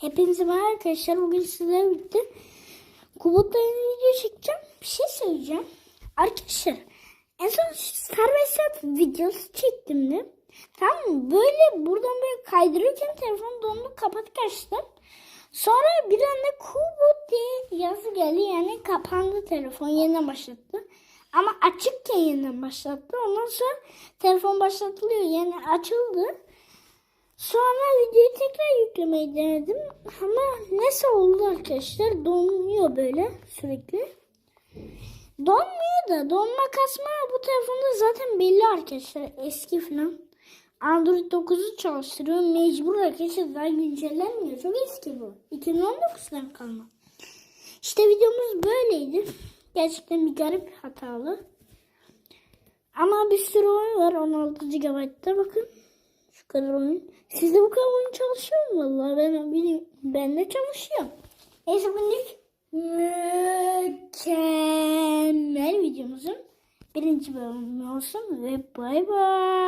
Hepinize merhaba arkadaşlar. Bugün sizlerle birlikte Kubot'la yeni video çekeceğim. Bir şey söyleyeceğim. Arkadaşlar en son serbest videosu çektim de. Tamam? Böyle buradan böyle kaydırırken telefon dondu kapatıp açtım. Sonra bir anda Kubot diye yazı geldi. Yani kapandı telefon yeniden başlattı. Ama açıkken yeniden başlattı. Ondan sonra telefon başlatılıyor. Yani açıldı. Sonra videoyu tekrar yüklemeyi denedim. Ama nasıl oldu arkadaşlar? Donuyor böyle sürekli. Donmuyor da donma kasma bu telefonda zaten belli arkadaşlar. Eski falan. Android 9'u çalıştırıyor. Mecbur arkadaşlar daha güncellenmiyor. Çok eski bu. 2019'dan kalma. İşte videomuz böyleydi. Gerçekten bir garip hatalı. Ama bir sürü oyun var 16 GB'da bakın. Kadar oyun. Sizde bu kadar oyun çalışıyor mu vallahi? Ben, benim, ben de çalışıyor. Neyse bugünlük mükemmel videomuzun birinci bölümü olsun ve bay bay.